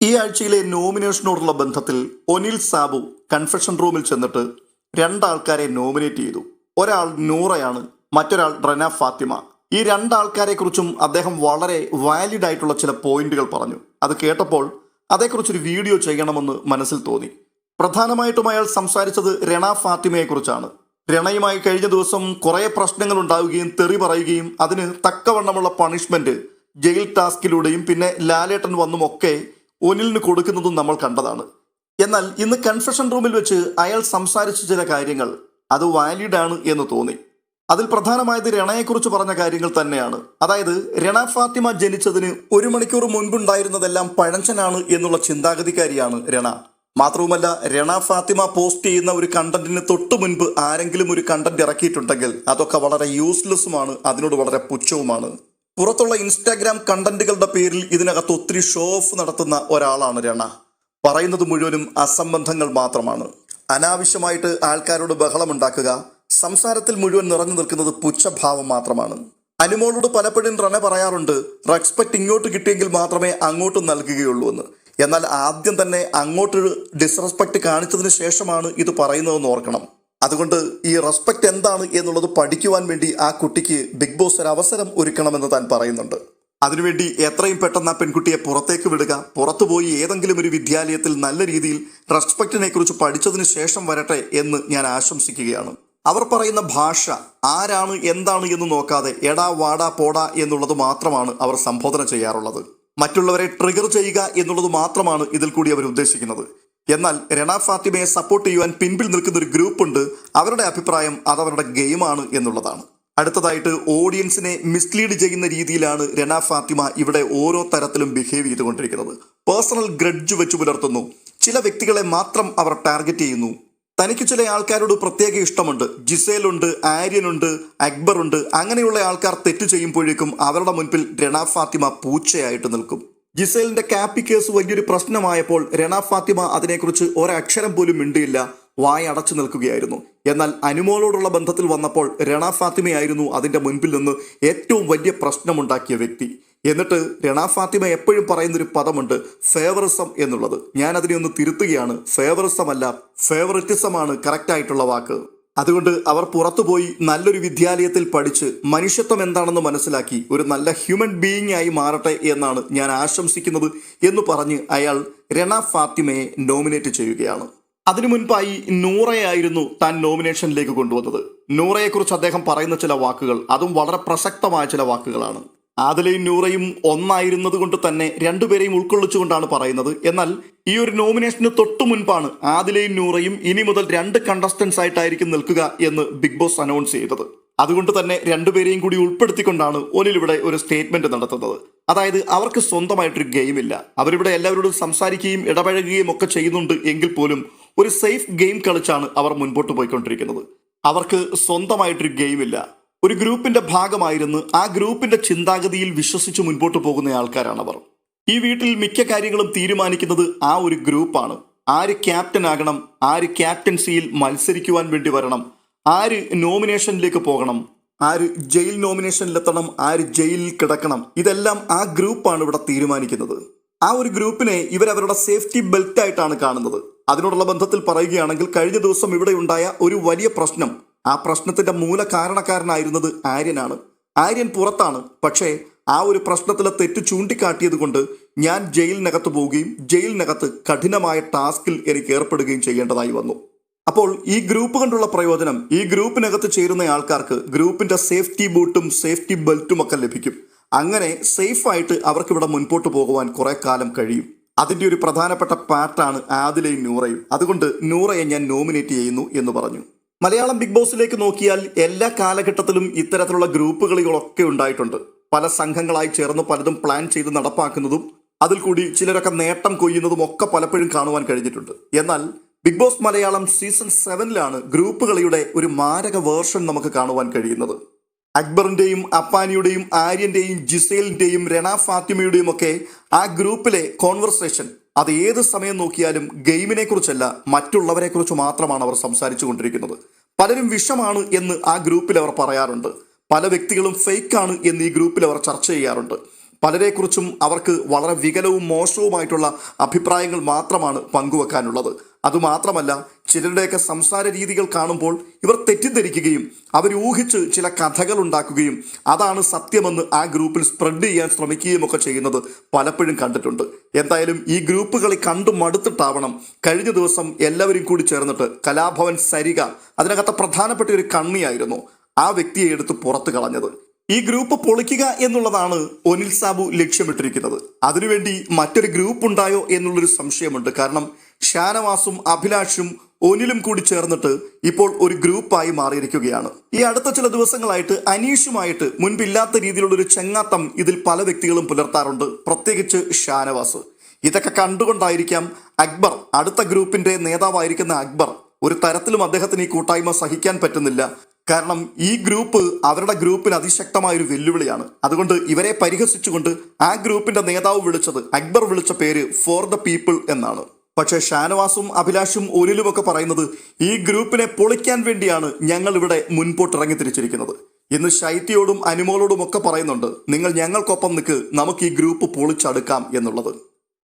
ഈ ആഴ്ചയിലെ നോമിനേഷനോടുള്ള ബന്ധത്തിൽ ഒനിൽ സാബു കൺഫെഷൻ റൂമിൽ ചെന്നിട്ട് രണ്ടാൾക്കാരെ നോമിനേറ്റ് ചെയ്തു. ഒരാൾ നൂറയാണ് മറ്റൊരാൾ റന ഫാത്തിമ. ഈ രണ്ടാൾക്കാരെ കുറിച്ചും അദ്ദേഹം വളരെ വാലിഡ് ആയിട്ടുള്ള ചില പോയിന്റുകൾ പറഞ്ഞു. അത് കേട്ടപ്പോൾ അതേക്കുറിച്ചൊരു വീഡിയോ ചെയ്യണമെന്ന് മനസ്സിൽ തോന്നി. പ്രധാനമായിട്ടും അയാൾ സംസാരിച്ചത് രണ ഫാത്തിമയെക്കുറിച്ചാണ്. രണയുമായി കഴിഞ്ഞ ദിവസം കുറേ പ്രശ്നങ്ങൾ ഉണ്ടാവുകയും തെറി പറയുകയും അതിന് തക്കവണ്ണമുള്ള പണിഷ്മെന്റ് ജയിൽ ടാസ്കിലൂടെയും പിന്നെ ലാലേട്ടൻ വന്നും ഒക്കെ ഒനിലിന് കൊടുക്കുന്നതും നമ്മൾ കണ്ടതാണ്. എന്നാൽ ഇന്ന് കൺഫെഷൻ റൂമിൽ വെച്ച് അയാൾ സംസാരിച്ച ചില കാര്യങ്ങൾ അത് വാലിഡ് ആണ് എന്ന് തോന്നി. അതിൽ പ്രധാനമായത് രണയെക്കുറിച്ച് പറഞ്ഞ കാര്യങ്ങൾ തന്നെയാണ്. അതായത് രണ ഫാത്തിമ ജനിച്ചതിന് ഒരു മണിക്കൂർ മുൻപുണ്ടായിരുന്നതെല്ലാം പഴഞ്ചനാണ് എന്നുള്ള ചിന്താഗതിക്കാരിയാണ് രണ. മാത്രവുമല്ല രണ ഫാത്തിമ പോസ്റ്റ് ചെയ്യുന്ന ഒരു കണ്ടന്റിന് തൊട്ടു മുൻപ് ആരെങ്കിലും ഒരു കണ്ടന്റ് ഇറക്കിയിട്ടുണ്ടെങ്കിൽ അതൊക്കെ വളരെ യൂസ്ലെസ്സുമാണ് അതിനോട് വളരെ പുച്ഛവുമാണ്. പുറത്തുള്ള ഇൻസ്റ്റാഗ്രാം കണ്ടന്റുകളുടെ പേരിൽ ഇതിനകത്ത് ഒത്തിരി ഷോ ഓഫ് നടത്തുന്ന ഒരാളാണ് രണ. പറയുന്നത് മുഴുവനും അസംബന്ധങ്ങൾ മാത്രമാണ്. അനാവശ്യമായിട്ട് ആൾക്കാരോട് ബഹളമുണ്ടാക്കുക സംസാരത്തിൽ മുഴുവൻ നിറഞ്ഞു നിൽക്കുന്നത് പുച്ഛഭാവം മാത്രമാണ്. അനുമോളോട് പലപ്പോഴും റണ പറയാറുണ്ട് റെസ്പെക്ട് ഇങ്ങോട്ട് കിട്ടിയെങ്കിൽ മാത്രമേ അങ്ങോട്ട് നൽകുകയുള്ളൂ എന്ന്. എന്നാൽ ആദ്യം തന്നെ അങ്ങോട്ട് ഡിസ്റെസ്പെക്ട് കാണിച്ചതിന് ശേഷമാണ് ഇത് പറയുന്നതെന്ന് ഓർക്കണം. അതുകൊണ്ട് ഈ റെസ്പെക്ട് എന്താണ് എന്നുള്ളത് പഠിക്കുവാൻ വേണ്ടി ആ കുട്ടിക്ക് ബിഗ് ബോസ് ഒരു അവസരം ഒരുക്കണമെന്ന് താൻ പറയുന്നുണ്ട്. അതിനുവേണ്ടി എത്രയും പെട്ടെന്ന് ആ പെൺകുട്ടിയെ പുറത്തേക്ക് വിടുക പുറത്തുപോയി ഏതെങ്കിലും ഒരു വിദ്യാലയത്തിൽ നല്ല രീതിയിൽ റെസ്പെക്റ്റിനെ കുറിച്ച് പഠിച്ചതിന് ശേഷം വരട്ടെ എന്ന് ഞാൻ ആശംസിക്കുകയാണ്. അവർ പറയുന്ന ഭാഷ ആരാണ് എന്താണ് എന്ന് നോക്കാതെ എടാ വാടാ പോടാ എന്നുള്ളത് മാത്രമാണ് അവർ സംബോധന ചെയ്യാറുള്ളത്. മറ്റുള്ളവരെ ട്രിഗർ ചെയ്യുക എന്നുള്ളത് മാത്രമാണ് ഇതിൽ കൂടി അവർ ഉദ്ദേശിക്കുന്നത്. എന്നാൽ രണ ഫാത്തിമയെ സപ്പോർട്ട് ചെയ്യുവാൻ പിൻപിൽ നിൽക്കുന്ന ഒരു ഗ്രൂപ്പ് ഉണ്ട്. അവരുടെ അഭിപ്രായം അതവരുടെ ഗെയിമാണ് എന്നുള്ളതാണ്. അടുത്തതായിട്ട് ഓഡിയൻസിനെ മിസ്ലീഡ് ചെയ്യുന്ന രീതിയിലാണ് രണ ഫാത്തിമ ഇവിടെ ഓരോ തരത്തിലും ബിഹേവ് ചെയ്തുകൊണ്ടിരിക്കുന്നത്. പേഴ്സണൽ ഗ്രഡ്ജ് വെച്ച് പുലർത്തുന്നു. ചില വ്യക്തികളെ മാത്രം അവർ ടാർഗറ്റ് ചെയ്യുന്നു. തനിക്ക് ചില ആൾക്കാരോട് പ്രത്യേക ഇഷ്ടമുണ്ട്. ജിസേലുണ്ട് ആര്യനുണ്ട് അക്ബറുണ്ട് അങ്ങനെയുള്ള ആൾക്കാർ തെറ്റ് ചെയ്യുമ്പോഴേക്കും അവരുടെ മുൻപിൽ രണ ഫാത്തിമ പൂച്ചയായിട്ട് നിൽക്കും. ജിസേലിന്റെ കാപ്പി കേസ് വലിയൊരു പ്രശ്നമായപ്പോൾ രണ ഫാത്തിമ അതിനെക്കുറിച്ച് ഒരക്ഷരം പോലും മിണ്ടിയില്ല. വായ അടച്ചു നിൽക്കുകയായിരുന്നു. എന്നാൽ അനുമോളോടുള്ള ബന്ധത്തിൽ വന്നപ്പോൾ രണ ഫാത്തിമയായിരുന്നു അതിന്റെ മുൻപിൽ നിന്ന് ഏറ്റവും വലിയ പ്രശ്നമുണ്ടാക്കിയ വ്യക്തി. എന്നിട്ട് രണ ഫാത്തിമ എപ്പോഴും പറയുന്നൊരു പദമുണ്ട് ഫേവറിസം എന്നുള്ളത്. ഞാൻ അതിനെ ഒന്ന് തിരുത്തുകയാണ്. ഫേവറിസം അല്ല ഫേവറിറ്റിസമാണ് കറക്റ്റായിട്ടുള്ള വാക്ക്. അതുകൊണ്ട് അവർ പുറത്തുപോയി നല്ലൊരു വിദ്യാലയത്തിൽ പഠിച്ച് മനുഷ്യത്വം എന്താണെന്ന് മനസ്സിലാക്കി ഒരു നല്ല ഹ്യൂമൻ ബീയിങ് ആയി മാറട്ടെ എന്നാണ് ഞാൻ ആശംസിക്കുന്നത് എന്ന് പറഞ്ഞ് അയാൾ രണ ഫാത്തിമയെ നോമിനേറ്റ് ചെയ്യുകയാണ്. അതിനു മുൻപായി നൂറയായിരുന്നു താൻ നോമിനേഷനിലേക്ക് കൊണ്ടുവന്നത്. നൂറയെക്കുറിച്ച് അദ്ദേഹം പറയുന്ന ചില വാക്കുകൾ അതും വളരെ പ്രസക്തമായ ചില വാക്കുകളാണ്. ആദിലയും നൂറയും ഒന്നായിരുന്നത് കൊണ്ട് തന്നെ രണ്ടുപേരെയും ഉൾക്കൊള്ളിച്ചുകൊണ്ടാണ് പറയുന്നത്. എന്നാൽ ഈ ഒരു നോമിനേഷന് തൊട്ടു മുൻപാണ് ആദിലയും നൂറയും ഇനി മുതൽ രണ്ട് കണ്ടസ്റ്റൻസ് ആയിട്ടായിരിക്കും നിൽക്കുക എന്ന് ബിഗ് ബോസ് അനൗൺസ് ചെയ്തത്. അതുകൊണ്ട് തന്നെ രണ്ടുപേരെയും കൂടി ഉൾപ്പെടുത്തിക്കൊണ്ടാണ് ഒനിൽ ഇവിടെ ഒരു സ്റ്റേറ്റ്മെന്റ് നടത്തുന്നത്. അതായത് അവർക്ക് സ്വന്തമായിട്ടൊരു ഗെയിം ഇല്ല. അവരിവിടെ എല്ലാവരോടും സംസാരിക്കുകയും ഇടപഴകുകയും ഒക്കെ ചെയ്യുന്നുണ്ട് എങ്കിൽ പോലും ഒരു സേഫ് ഗെയിം കളിച്ചാണ് അവർ മുൻപോട്ട് പോയിക്കൊണ്ടിരിക്കുന്നത്. അവർക്ക് സ്വന്തമായിട്ടൊരു ഗെയിം ഇല്ല. ഒരു ഗ്രൂപ്പിന്റെ ഭാഗമായിരുന്നു ആ ഗ്രൂപ്പിന്റെ ചിന്താഗതിയിൽ വിശ്വസിച്ച് മുൻപോട്ട് പോകുന്ന ആൾക്കാരാണ് അവർ ഈ വീട്ടിൽ മിക്ക കാര്യങ്ങളും തീരുമാനിക്കുന്നത് ആ ഒരു ഗ്രൂപ്പാണ്. ആര് ക്യാപ്റ്റൻ ആകണം ആര് ക്യാപ്റ്റൻസിയിൽ മത്സരിക്കുവാൻ വേണ്ടി വരണം ആര് നോമിനേഷനിലേക്ക് പോകണം ആര് ജയിൽ നോമിനേഷനിലെത്തണം ആര് ജയിലിൽ കിടക്കണം ഇതെല്ലാം ആ ഗ്രൂപ്പാണ് ഇവിടെ തീരുമാനിക്കുന്നത്. ആ ഒരു ഗ്രൂപ്പിനെ ഇവരവരുടെ സേഫ്റ്റി ബെൽറ്റ് ആയിട്ടാണ് കാണുന്നത്. അതിനോടുള്ള ബന്ധത്തിൽ പറയുകയാണെങ്കിൽ കഴിഞ്ഞ ദിവസം ഇവിടെ ഉണ്ടായ ഒരു വലിയ പ്രശ്നം ആ പ്രശ്നത്തിന്റെ മൂല കാരണക്കാരനായിരുന്നത് ആര്യനാണ്. ആര്യൻ പുറത്താണ്. പക്ഷേ ആ ഒരു പ്രശ്നത്തിലെ തെറ്റ് ചൂണ്ടിക്കാട്ടിയത് കൊണ്ട് ഞാൻ ജയിലിനകത്ത് പോവുകയും ജയിലിനകത്ത് കഠിനമായ ടാസ്കിൽ എനിക്ക് ഏർപ്പെടുകയും ചെയ്യേണ്ടതായി വന്നു. അപ്പോൾ ഈ ഗ്രൂപ്പ് കൊണ്ടുള്ള പ്രയോജനം ഈ ഗ്രൂപ്പിനകത്ത് ചേരുന്ന ആൾക്കാർക്ക് ഗ്രൂപ്പിന്റെ സേഫ്റ്റി ബൂട്ടും സേഫ്റ്റി ബെൽറ്റും ഒക്കെ ലഭിക്കും. അങ്ങനെ സേഫായിട്ട് അവർക്ക് ഇവിടെ മുൻപോട്ട് പോകുവാൻ കുറെ കാലം കഴിയും. അതിന്റെ ഒരു പ്രധാനപ്പെട്ട പാർട്ടാണ് ആദിലയും നൂറയും. അതുകൊണ്ട് നൂറയെ ഞാൻ നോമിനേറ്റ് ചെയ്യുന്നു എന്ന് പറഞ്ഞു. മലയാളം ബിഗ് ബോസിലേക്ക് നോക്കിയാൽ എല്ലാ കാലഘട്ടത്തിലും ഇത്തരത്തിലുള്ള ഗ്രൂപ്പുകളികളൊക്കെ ഉണ്ടായിട്ടുണ്ട്. പല സംഘങ്ങളായി ചേർന്ന് പലതും പ്ലാൻ ചെയ്ത് നടപ്പാക്കുന്നതും അതിൽ കൂടി ചിലരൊക്കെ നേട്ടം കൊയ്യുന്നതും ഒക്കെ പലപ്പോഴും കാണുവാൻ കഴിഞ്ഞിട്ടുണ്ട്. എന്നാൽ ബിഗ് ബോസ് മലയാളം സീസൺ സെവനിലാണ് ഗ്രൂപ്പ് കളിയുടെ ഒരു മാരക വേർഷൻ നമുക്ക് കാണുവാൻ കഴിയുന്നത്. അക്ബറിന്റെയും അപ്പാനിയുടെയും ആര്യന്റെയും ജിസേലിന്റെയും രണ ഫാത്തിമയുടെയും ഒക്കെ ആ ഗ്രൂപ്പിലെ കോൺവെർസേഷൻ അത് ഏത് സമയം നോക്കിയാലും ഗെയിമിനെ കുറിച്ചല്ല മറ്റുള്ളവരെ കുറിച്ച് മാത്രമാണ് അവർ സംസാരിച്ചു കൊണ്ടിരിക്കുന്നത് പലരും വിഷമാണ് എന്ന് ആ ഗ്രൂപ്പിൽ അവർ പറയാറുണ്ട്. പല വ്യക്തികളും ഫേക്ക് ആണ് എന്ന് ഈ ഗ്രൂപ്പിൽ അവർ ചർച്ച ചെയ്യാറുണ്ട്. പലരെക്കുറിച്ചും അവർക്ക് വളരെ വികലവും മോശവുമായിട്ടുള്ള അഭിപ്രായങ്ങൾ മാത്രമാണ് പങ്കുവെക്കാനുള്ളത്. അതുമാത്രമല്ല ചിലരുടെയൊക്കെ സംസാര രീതികൾ കാണുമ്പോൾ ഇവർ തെറ്റിദ്ധരിക്കുകയും അവർ ഊഹിച്ച് ചില കഥകൾ ഉണ്ടാക്കുകയും അതാണ് സത്യമെന്ന് ആ ഗ്രൂപ്പിൽ സ്പ്രെഡ് ചെയ്യാൻ ശ്രമിക്കുകയും ഒക്കെ ചെയ്യുന്നത് പലപ്പോഴും കണ്ടിട്ടുണ്ട്. എന്തായാലും ഈ ഗ്രൂപ്പുകളെ കണ്ടു മടുത്തിട്ടാവണം. കഴിഞ്ഞ ദിവസം എല്ലാവരും കൂടി ചേർന്നിട്ട് കലാഭവൻ സരിക അതിനകത്ത് പ്രധാനപ്പെട്ട ഒരു കണ്ണിയായിരുന്നു. ആ വ്യക്തിയെ എടുത്ത് പുറത്തു കളഞ്ഞത്. ഈ ഗ്രൂപ്പ് പൊളിക്കുക എന്നുള്ളതാണ് ഒനിൽ സാബു ലക്ഷ്യമിട്ടിരിക്കുന്നത്. അതിനുവേണ്ടി മറ്റൊരു ഗ്രൂപ്പ് ഉണ്ടായോ എന്നുള്ളൊരു സംശയമുണ്ട്. കാരണം ഷാനവാസും അഭിലാഷും ഒനിലും കൂടി ചേർന്നിട്ട് ഇപ്പോൾ ഒരു ഗ്രൂപ്പായി മാറിയിരിക്കുകയാണ്. ഈ അടുത്ത ചില ദിവസങ്ങളായിട്ട് അനീഷുമായിട്ട് മുൻപില്ലാത്ത രീതിയിലുള്ള ഒരു ചെങ്ങാത്തം ഇതിൽ പല വ്യക്തികളും പുലർത്താറുണ്ട്. പ്രത്യേകിച്ച് ഷാനവാസ്. ഇതൊക്കെ കണ്ടുകൊണ്ടായിരിക്കാം അക്ബർ അടുത്ത ഗ്രൂപ്പിന്റെ നേതാവായിരിക്കുന്ന അക്ബർ ഒരു തരത്തിലും അദ്ദേഹത്തിന് ഈ കൂട്ടായ്മ സഹിക്കാൻ പറ്റുന്നില്ല. കാരണം ഈ ഗ്രൂപ്പ് അവരുടെ ഗ്രൂപ്പിന് അതിശക്തമായ ഒരു വെല്ലുവിളിയാണ്. അതുകൊണ്ട് ഇവരെ പരിഹസിച്ചുകൊണ്ട് ആ ഗ്രൂപ്പിന്റെ നേതാവ് വിളിച്ചത് അക്ബർ വിളിച്ച പേര് ഫോർ ദ പീപ്പിൾ എന്നാണ്. പക്ഷേ ഷാനവാസും അഭിലാഷും ഒരിലുമൊക്കെ പറയുന്നത് ഈ ഗ്രൂപ്പിനെ പൊളിക്കാൻ വേണ്ടിയാണ് ഞങ്ങൾ ഇവിടെ മുൻപോട്ട് ഇറങ്ങി തിരിച്ചിരിക്കുന്നത്. ഇന്ന് ശൈത്യയോടും അനുമോളോടും ഒക്കെ പറയുന്നുണ്ട്. നിങ്ങൾ ഞങ്ങൾക്കൊപ്പം നിൽക്ക്. നമുക്ക് ഈ ഗ്രൂപ്പ് പൊളിച്ചടുക്കാം എന്നുള്ളത്.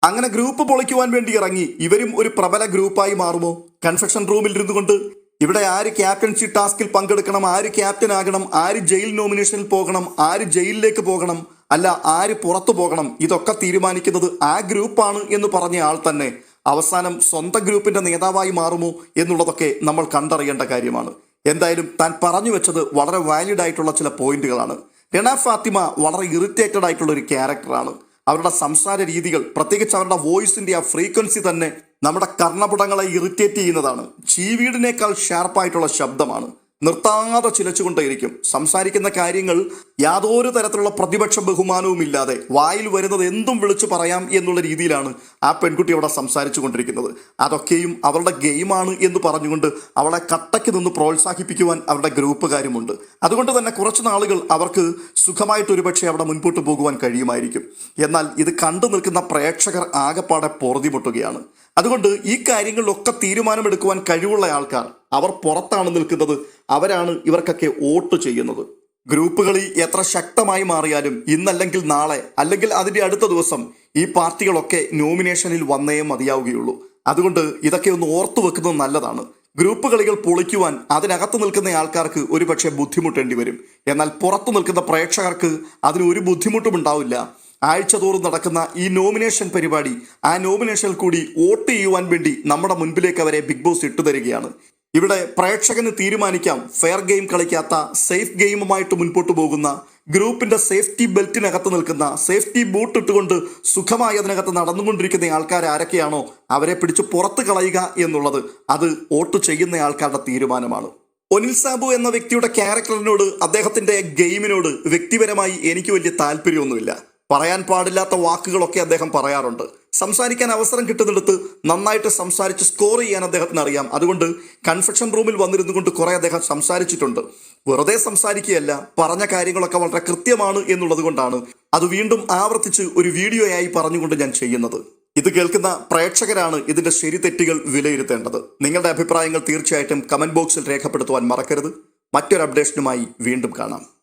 അങ്ങനെ ഗ്രൂപ്പ് പൊളിക്കുവാൻ വേണ്ടി ഇറങ്ങി ഇവരും ഒരു പ്രബല ഗ്രൂപ്പായി മാറുമോ? കൺഫെക്ഷൻ റൂമിൽ ഇരുന്നു കൊണ്ട് ഇവിടെ ആര് ക്യാപ്റ്റൻസി ടാസ്കിൽ പങ്കെടുക്കണം ആര് ക്യാപ്റ്റൻ ആകണം ആര് ജയിൽ നോമിനേഷനിൽ പോകണം ആര് ജയിലിലേക്ക് പോകണം അല്ല ആര് പുറത്തു പോകണം ഇതൊക്കെ തീരുമാനിക്കുന്നത് ആ ഗ്രൂപ്പാണ് എന്ന് പറഞ്ഞ ആൾ തന്നെ. അവസാനം സ്വന്തം ഗ്രൂപ്പിന്റെ നേതാവായി മാറുമോ എന്നുള്ളതൊക്കെ നമ്മൾ കണ്ടറിയേണ്ട കാര്യമാണ്. എന്തായാലും താൻ പറഞ്ഞു വെച്ചത് വളരെ വാലിഡ് ആയിട്ടുള്ള ചില പോയിന്റുകളാണ്. രണ ഫാത്തിമ വളരെ ഇറിറ്റേറ്റഡ് ആയിട്ടുള്ള ഒരു ക്യാരക്ടറാണ് അവരുടെ സംസാര രീതികൾ പ്രത്യേകിച്ച് അവരുടെ വോയിസിന്റെ ആ ഫ്രീക്വൻസി തന്നെ നമ്മുടെ കർണപുടങ്ങളെ ഇറിറ്റേറ്റ് ചെയ്യുന്നതാണ്. ചീവീടിനേക്കാൾ ഷാർപ്പായിട്ടുള്ള ശബ്ദമാണ്. നിർത്താതെ ചിലച്ചുകൊണ്ടേയിരിക്കും. സംസാരിക്കുന്ന കാര്യങ്ങൾ യാതൊരു തരത്തിലുള്ള പ്രതിപക്ഷ ബഹുമാനവും ഇല്ലാതെ വായിൽ വരുന്നത് എന്തും വിളിച്ചു പറയാം എന്നുള്ള രീതിയിലാണ് ആ പെൺകുട്ടി അവിടെ സംസാരിച്ചു കൊണ്ടിരിക്കുന്നത്. അതൊക്കെയും അവരുടെ ഗെയിമാണ് എന്ന് പറഞ്ഞുകൊണ്ട് അവളെ കട്ടയ്ക്ക് നിന്ന് പ്രോത്സാഹിപ്പിക്കുവാൻ അവരുടെ ഗ്രൂപ്പുകാരുമുണ്ട്. അതുകൊണ്ട് തന്നെ കുറച്ച് നാളുകൾ അവർക്ക് സുഖമായിട്ട് ഒരുപക്ഷെ അവിടെ മുൻപോട്ട് പോകുവാൻ കഴിയുമായിരിക്കും. എന്നാൽ ഇത് കണ്ടു നിൽക്കുന്ന പ്രേക്ഷകർ ആകെപ്പാടെ പൊറുതിമുട്ടുകയാണ്. അതുകൊണ്ട് ഈ കാര്യങ്ങളിലൊക്കെ തീരുമാനമെടുക്കുവാൻ കഴിവുള്ള ആൾക്കാർ അവർ പുറത്താണ് നിൽക്കുന്നത്. അവരാണ് ഇവർക്കൊക്കെ വോട്ട് ചെയ്യുന്നത്. ഗ്രൂപ്പുകളിൽ എത്ര ശക്തമായി മാറിയാലും ഇന്നല്ലെങ്കിൽ നാളെ അല്ലെങ്കിൽ അതിന്റെ അടുത്ത ദിവസം ഈ പാർട്ടികളൊക്കെ നോമിനേഷനിൽ വന്നേ മതിയാവുകയുള്ളൂ. അതുകൊണ്ട് ഇതൊക്കെ ഒന്ന് ഓർത്തു വെക്കുന്നത് നല്ലതാണ്. ഗ്രൂപ്പ് കളികൾ പൊളിക്കുവാൻ അതിനകത്ത് നിൽക്കുന്ന ആൾക്കാർക്ക് ഒരുപക്ഷെ ബുദ്ധിമുട്ടേണ്ടി വരും. എന്നാൽ പുറത്തു നിൽക്കുന്ന പ്രേക്ഷകർക്ക് അതിന് ഒരു ബുദ്ധിമുട്ടും ഉണ്ടാവില്ല. ആഴ്ചതോറും നടക്കുന്ന ഈ നോമിനേഷൻ പരിപാടി ആ നോമിനേഷനിൽ കൂടി വോട്ട് ചെയ്യുവാൻ വേണ്ടി നമ്മുടെ മുൻപിലേക്ക് അവരെ ബിഗ് ബോസ് ഇട്ടുതരികയാണ് ഇവിടെ പ്രേക്ഷകന് തീരുമാനിക്കാം ഫെയർ ഗെയിം കളിക്കാത്ത സേഫ് ഗെയിമുമായിട്ട് മുൻപോട്ട് പോകുന്ന ഗ്രൂപ്പിന്റെ സേഫ്റ്റി ബെൽറ്റിനകത്ത് നിൽക്കുന്ന സേഫ്റ്റി ബൂട്ട് ഇട്ടുകൊണ്ട് സുഖമായി അതിനകത്ത് നടന്നുകൊണ്ടിരിക്കുന്ന ആൾക്കാർ ആരൊക്കെയാണോ അവരെ പിടിച്ച് പുറത്ത് കളയുക എന്നുള്ളത് അത് വോട്ട് ചെയ്യുന്ന ആൾക്കാരുടെ തീരുമാനമാണ്. ഒനിൽ സാബു എന്ന വ്യക്തിയുടെ ക്യാരക്ടറിനോട് അദ്ദേഹത്തിന്റെ ഗെയിമിനോട് വ്യക്തിപരമായി എനിക്ക് വലിയ താല്പര്യമൊന്നുമില്ല. പറയാൻ പാടില്ലാത്ത വാക്കുകളൊക്കെ അദ്ദേഹം പറയാറുണ്ട്. സംസാരിക്കാൻ അവസരം കിട്ടുന്നിടത്ത് നന്നായിട്ട് സംസാരിച്ച് സ്കോർ ചെയ്യാൻ അദ്ദേഹത്തിന് അറിയാം. അതുകൊണ്ട് കൺഫെക്ഷൻ റൂമിൽ വന്നിരുന്നു കൊണ്ട് കുറെ അദ്ദേഹം സംസാരിച്ചിട്ടുണ്ട്. വെറുതെ സംസാരിക്കുകയല്ല പറഞ്ഞ കാര്യങ്ങളൊക്കെ വളരെ കൃത്യമാണ് എന്നുള്ളത് കൊണ്ടാണ് അത് വീണ്ടും ആവർത്തിച്ച് ഒരു വീഡിയോയായി പറഞ്ഞുകൊണ്ട് ഞാൻ ചെയ്യുന്നത്. ഇത് കേൾക്കുന്ന പ്രേക്ഷകരാണ് ഇതിന്റെ ശരി തെറ്റുകൾ വിലയിരുത്തേണ്ടത്. നിങ്ങളുടെ അഭിപ്രായങ്ങൾ തീർച്ചയായിട്ടും കമന്റ് ബോക്സിൽ രേഖപ്പെടുത്തുവാൻ മറക്കരുത്. മറ്റൊരു അപ്ഡേഷനുമായി വീണ്ടും കാണാം.